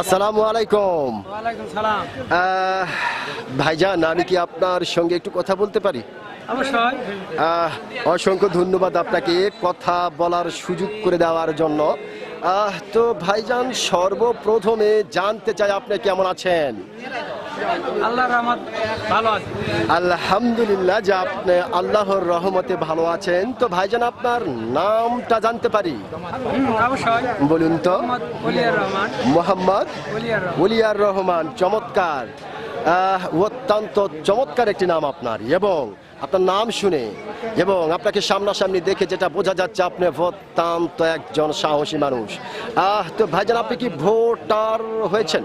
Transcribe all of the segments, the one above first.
আসসালামু আলাইকুম। ভাইজান আমি কি আপনার সঙ্গে একটু কথা বলতে পারি? অসংখ্য ধন্যবাদ আপনাকে কথা বলার সুযোগ করে দেওয়ার জন্য। তো ভাইজান সর্বপ্রথমে জানতে চাই আপনি কেমন আছেন? আল্লাহর রহমত ভালো আছে। আলহামদুলিল্লাহ যে আপনি আল্লাহর রহমতে ভালো আছেন। তো ভাইজান আপনার নামটা জানতে পারি? বলুন তো। মোহাম্মদ ওলিয়ার রহমান। চমৎকার। অত্যন্ত চমৎকার একটি নাম আপনার। এবং আপনার নাম শুনে এবং আপনাকে সামনাসামনি দেখে যেটা বোঝা যাচ্ছে আপনি অত্যন্ত একজন সাহসী মানুষ। আহ তো ভাইজান আপনি কি ভোটার হয়েছেন?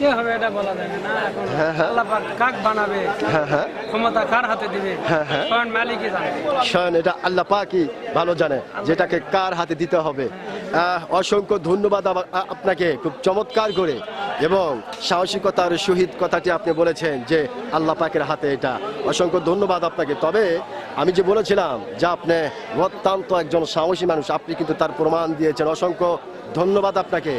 কে হবে এটা বলা যাবে না। এখন হ্যাঁ, হ্যাঁ। আল্লাহ পাক কাক বানাবে? হ্যাঁ ক্ষমতা কার হাতে দিবে? হ্যাঁ। মালিকই জানে। শোন এটা আল্লাহ পাকই ভালো জানে যেটাকে কার হাতে দিতে হবে। অসংখ্য ধন্যবাদ আপনাকে খুব চমৎকার করে এবং সাহসিকতার সহিত কথাটি আপনি বলেছেন যে আল্লাহ পাকের হাতে এটা। অসংখ্য ধন্যবাদ আপনাকে। তবে আমি যে বলেছিলাম যে আপনি অত্যন্ত একজন সাহসী মানুষ আপনি কিন্তু তার প্রমাণ দিয়েছেন। অসংখ্য ধন্যবাদ আপনাকে।